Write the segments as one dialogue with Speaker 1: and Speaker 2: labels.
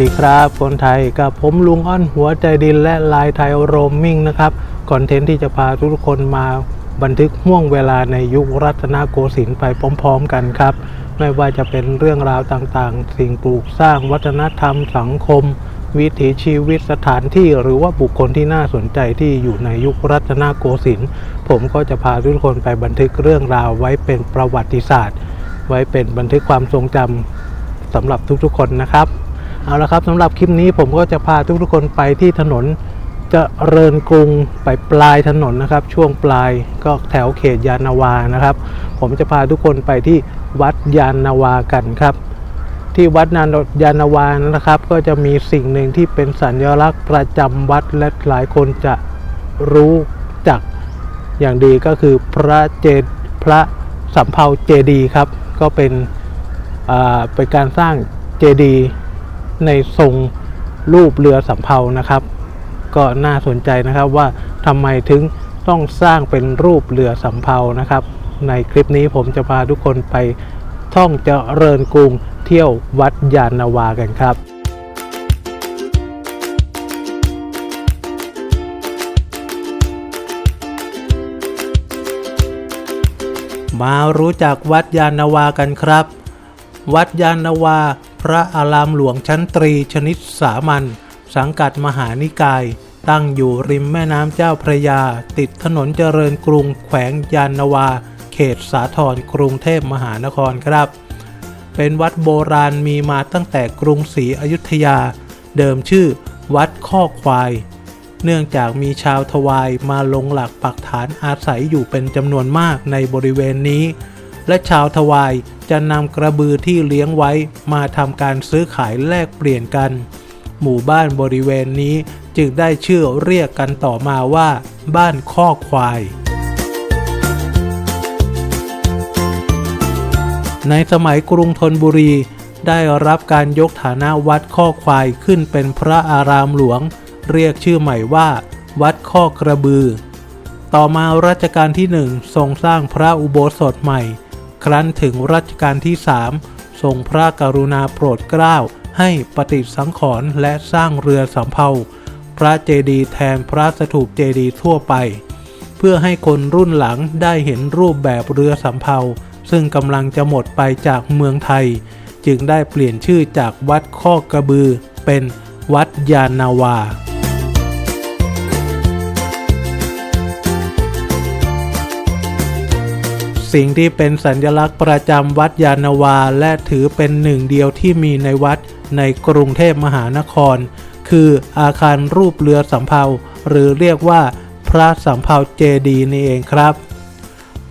Speaker 1: ดีครับ คนไทยกับผมลุงอ้อนหัวใจดินและลายไทยโรมมิ่งนะครับคอนเทนต์ที่จะพาทุกคนมาบันทึกห่วงเวลาในยุครัตนโกสินทร์ไปพร้อมๆกันครับ ไม่ว่าจะเป็นเรื่องราวต่างๆ สิ่งปลูกสร้างวัฒนธรรมสังคม วิถีชีวิตสถานที่หรือว่าบุคคลที่น่าสนใจที่อยู่ในยุครัตนโกสินทร์ผมก็จะพาทุกคนไปบันทึกเรื่องราวไว้เป็นประวัติศาสตร์ ไว้เป็นบันทึกความทรงจำสำหรับทุกๆคนนะครับ เอาละครับสำหรับคลิปนี้ผมก็จะพาทุกๆคนไปที่ถนนเจริญกรุงไปปลายถนนนะครับ ช่วงปลายก็แถวเขตยานาวานะครับ ผมจะพาทุกคนไปที่วัดยานาวากันครับ ที่วัดนานยานาวานะครับ ก็จะมีสิ่งหนึ่งที่เป็นสัญลักษณ์ประจำวัดและหลายคนจะรู้จักอย่างดีก็คือพระเจดพระสำเภาเจดีครับ ก็เป็นอ่าเป็นการสร้างเจดีย์ ในทรงรูปเรือสำเภานะครับ ก็น่าสนใจนะครับว่าทำไมถึงต้องสร้างเป็นรูปเรือสำเภานะครับ ในคลิปนี้ผมจะพาทุกคนไปท่องเจริญกรุงเที่ยววัดยานนาวากันครับมารู้จักวัดยานนาวากันครับ วัดยานนาวา พระอารามหลวงชั้นตรีชนิดสามัญสังกัดมหานิกาย ตั้งอยู่ริมแม่น้ำเจ้าพระยา ติดถนนเจริญกรุงแขวงยานนาวา เขตสาทรกรุงเทพมหานครครับ เป็นวัดโบราณมีมาตั้งแต่กรุงศรีอยุธยา เดิมชื่อ วัดข้อควาย เนื่องจากมีชาวทวายมาลงหลักปักฐานอาศัยอยู่เป็นจำนวนมากในบริเวณนี้ และชาวทวายจะนำกระบือที่เลี้ยงไว้มาทำการซื้อขายแลกเปลี่ยนกัน หมู่บ้านบริเวณนี้จึงได้ชื่อเรียกกันต่อมาว่า บ้านข้อควาย ในสมัยกรุงธนบุรีได้รับการยกฐานะวัดข้อควายขึ้นเป็นพระอารามหลวง เรียกชื่อใหม่ว่า วัดข้อกระบือ ต่อมารัชกาลที่หนึ่งทรงสร้างพระอุโบสถใหม่ รั้นถึงรัชกาลที่สามทรงพระกรุณาโปรดเกล้า ให้ปฏิสังขรณ์และสร้างเรือสำเภาพระเจดีย์แทนพระสถูปเจดีย์ทั่วไป เพื่อให้คนรุ่นหลังได้เห็นรูปแบบเรือสำเภาซึ่งกำลังจะหมดไปจากเมืองไทย จึงได้เปลี่ยนชื่อจากวัดข้อกระบือเป็นวัดยานนาวา สิ่งที่เป็นสัญลักษณ์ประจำวัดยานวา และถือเป็นหนึ่งเดียวที่มีในวัดในกรุงเทพมหานคร คืออาคารรูปเรือสำเภาหรือเรียกว่าพระสำเภาเจดีนี่เองครับ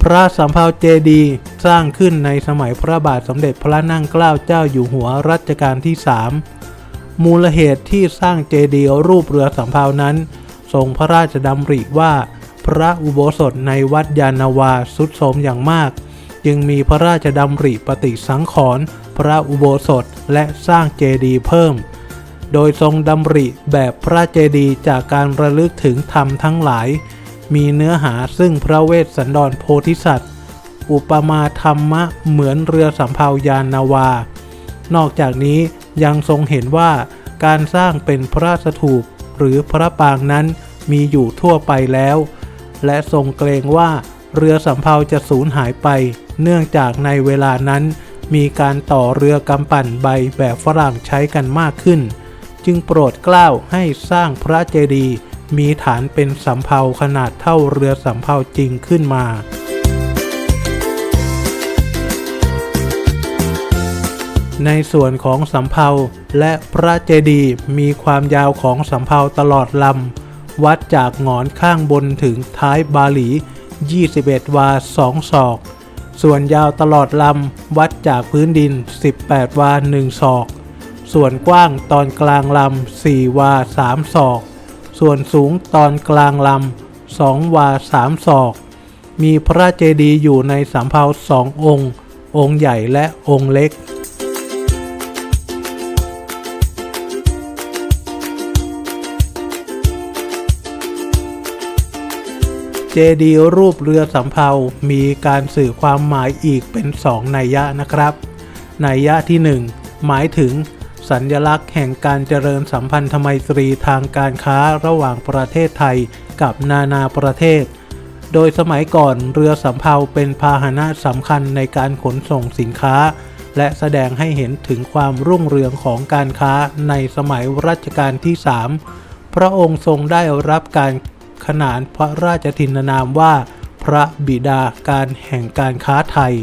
Speaker 1: พระสำเภาเจดีสร้างขึ้นในสมัยพระบาทสมเด็จพระนั่งเกล้าเจ้าอยู่หัวรัชกาลที่3มูลเหตุที่สร้างเจดีย์รูปเรือสำเภานั้น ทรงพระราชดำริว่า พระอุโบสถในวัดยานาวาสุดโทมอย่างมาก จึงมีพระราชดำริปฏิสังขรณ์พระอุโบสถและสร้างเจดีย์เพิ่ม โดยทรงดำริแบบพระเจดีย์จากการระลึกถึงธรรมทั้งหลาย มีเนื้อหาซึ่งพระเวสสันดรโพธิสัตว์ อุปมาธรรมะเหมือนเรือสำเภายานนาวา นอกจากนี้ยังทรงเห็นว่าการสร้างเป็นพระสถูปหรือพระปางนั้นมีอยู่ทั่วไปแล้ว และทรงเกรงว่าเรือสำเภาจะสูญหายไป เนื่องจากในเวลานั้น มีการต่อเรือกำปั่นใบแบบฝรั่งใช้กันมากขึ้น จึงโปรดเกล้าให้สร้างพระเจดีย์มีฐานเป็นสำเภาขนาดเท่าเรือสำเภาจริงขึ้นมาในส่วนของสำเภาและพระเจดีย์มีความยาวของสำเภาตลอดลำ วัดจากหงอนข้างบนถึงท้ายบาหลี 21 วา 2 ศอก ส่วนยาวตลอดลำวัดจากพื้นดิน 18 วา 1 ศอก ส่วนกว้างตอนกลางลำ 4 วา 3 ศอก ส่วนสูงตอนกลางลำ 2 วา 3 ศอก มีพระเจดีย์อยู่ในสำเภาสององค์ องค์ใหญ่และองค์เล็ก จดีย์รูปเรือสำเภา มีการสื่อความหมายอีกเป็นสองนัยยะนะครับ นัยยะที่หนึ่งหมายถึง สัญญลักษณ์แห่งการเจริญสัมพันธไมตรีทางการค้าระหว่างประเทศไทยกับนานาประเทศ โดยสมัยก่อนเรือสำเภาเป็นพาหนะสำคัญในการขนส่งสินค้า และแสดงให้เห็นถึงความรุ่งเรืองของการค้าในสมัยรัชกาลที่ 3 พระองค์ทรงได้รับการ ขนานพระราชทินนามว่า พระบิดาการแห่งการค้าไทย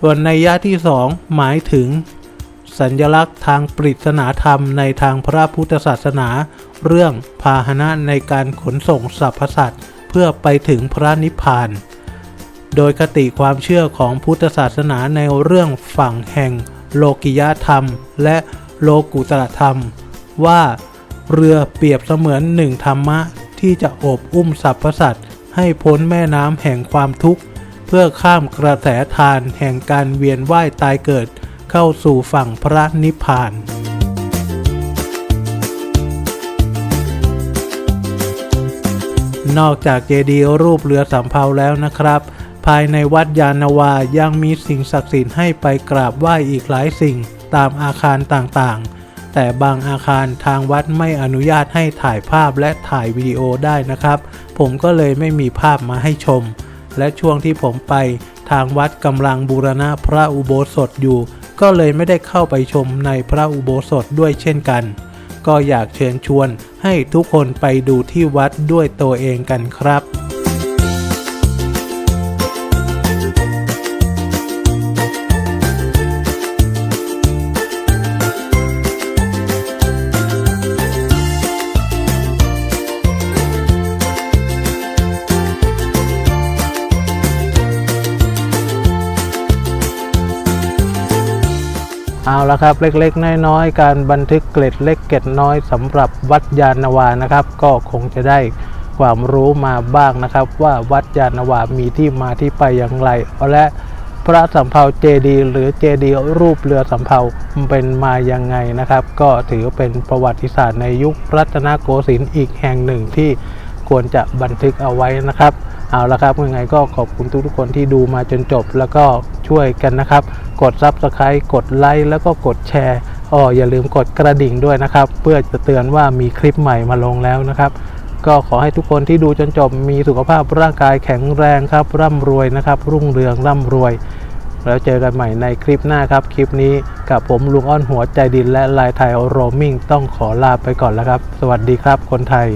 Speaker 1: ส่วนในยะที่สองหมายถึง สัญลักษณ์ทางปริศนาธรรมในทางพระพุทธศาสนา เรื่องพาหนะในการขนส่งสรรพสัตว์เพื่อไปถึงพระนิพพานโดยคติความเชื่อของพุทธศาสนาในเรื่องฝั่งแห่งโลกิยธรรม และโลกุตรธรรม ว่า เรือเปรียบเสมือนหนึ่งธรรมะที่จะโอบอุ้มสรรพสัตว์ให้พ้นแม่น้ำแห่งความทุกข์ เพื่อข้ามกระแสทานแห่งการเวียนว่ายตายเกิด เข้าสู่ฝั่งพระนิพพานนอกจากเจดีย์รูปเรือสำเภาแล้วนะครับ ภายในวัดยานาวายังมีสิ่งศักดิ์สิทธิ์ให้ไปกราบไหว้อีกหลายสิ่งตามอาคารต่างๆ แต่บางอาคารทางวัดไม่อนุญาตให้ถ่ายภาพและถ่ายวิดีโอได้นะครับ ผมก็เลยไม่มีภาพมาให้ชม และช่วงที่ผมไปทางวัดกำลังบูรณะพระอุโบสถอยู่ ก็เลยไม่ได้เข้าไปชมในพระอุโบสถด้วยเช่นกัน ก็อยากเชิญชวนให้ทุกคนไปดูที่วัดด้วยตัวเองกันครับ เอาละครับเล็กๆ น้อยๆ การบันทึกเกล็ดเล็กเกล็ดน้อยสำหรับวัดยานนาวานะครับ ก็คงจะได้ความรู้มาบ้างนะครับ ว่าวัดยานนาวามีที่มาที่ไปอย่างไร และพระสำเภาเจดีหรือเจดีรูปเรือสำเภาเป็นมายังไงนะครับ ก็ถือเป็นประวัติศาสตร์ในยุครัตนโกสินทร์อีกแห่งหนึ่งที่ควรจะบันทึกเอาไว้นะครับ เอาละครับยังไงก็ขอบคุณทุกๆคนที่ดูมาจนจบ แล้วก็ช่วยกันนะครับ กด Subscribe กดไลค์แล้วก็กดแชร์อ๋ออย่าลืมกดกระดิ่งด้วยนะครับ เพื่อจะเตือนว่ามีคลิปใหม่มาลงแล้วนะครับ ก็ขอให้ทุกคนที่ดูจนจบมีสุขภาพร่างกายแข็งแรงครับ ร่ำรวยนะครับ รุ่งเรืองร่ำรวย แล้วเจอกันใหม่ในคลิปหน้าครับ คลิปนี้กับผมลุงอ้อนหัวใจดินและลายไทยโรมมิ่งต้องขอลาไปก่อนแล้วครับ สวัสดีครับคนไทย